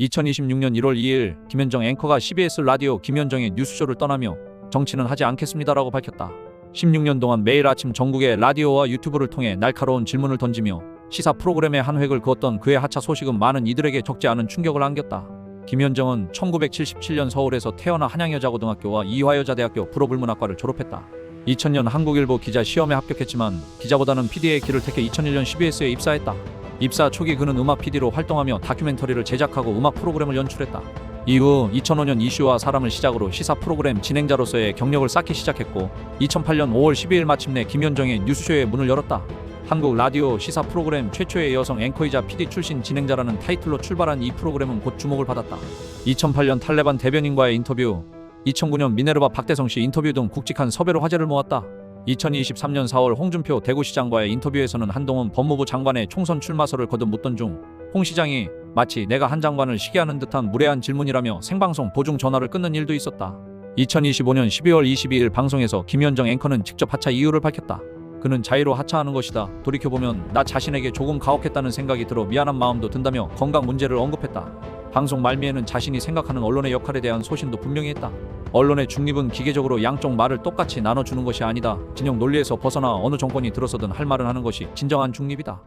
2026년 1월 2일 김현정 앵커가 CBS 라디오 김현정의 뉴스쇼를 떠나며 정치는 하지 않겠습니다라고 밝혔다. 16년 동안 매일 아침 전국의 라디오와 유튜브를 통해 날카로운 질문을 던지며 시사 프로그램에 한 획을 그었던 그의 하차 소식은 많은 이들에게 적지 않은 충격을 안겼다. 김현정은 1977년 서울에서 태어나 한양여자고등학교와 이화여자대학교 불어불문학과를 졸업했다. 2000년 한국일보 기자 시험에 합격했지만 기자보다는 PD의 길을 택해 2001년 CBS에 입사했다. 입사 초기 그는 음악 PD로 활동하며 다큐멘터리를 제작하고 음악 프로그램을 연출했다. 이후 2005년 이슈와 사람을 시작으로 시사 프로그램 진행자로서의 경력을 쌓기 시작했고 2008년 5월 12일 마침내 김현정의 뉴스쇼의 문을 열었다. 한국 라디오 시사 프로그램 최초의 여성 앵커이자 PD 출신 진행자라는 타이틀로 출발한 이 프로그램은 곧 주목을 받았다. 2008년 탈레반 대변인과의 인터뷰, 2009년 미네르바 박대성 씨 인터뷰 등 굵직한 섭외로 화제를 모았다. 2023년 4월 홍준표 대구시장과의 인터뷰에서는 한동훈 법무부 장관의 총선 출마설을 거듭 묻던 중 홍 시장이 마치 내가 한 장관을 시기하는 듯한 무례한 질문이라며 생방송 도중 전화를 끊는 일도 있었다. 2025년 12월 22일 방송에서 김현정 앵커는 직접 하차 이유를 밝혔다. 그는 자의로 하차하는 것이다. 돌이켜보면 나 자신에게 조금 가혹했다는 생각이 들어 미안한 마음도 든다며 건강 문제를 언급했다. 방송 말미에는 자신이 생각하는 언론의 역할에 대한 소신도 분명히 했다. 언론의 중립은 기계적으로 양쪽 말을 똑같이 나눠주는 것이 아니다. 진영 논리에서 벗어나 어느 정권이 들어서든 할 말은 하는 것이 진정한 중립이다.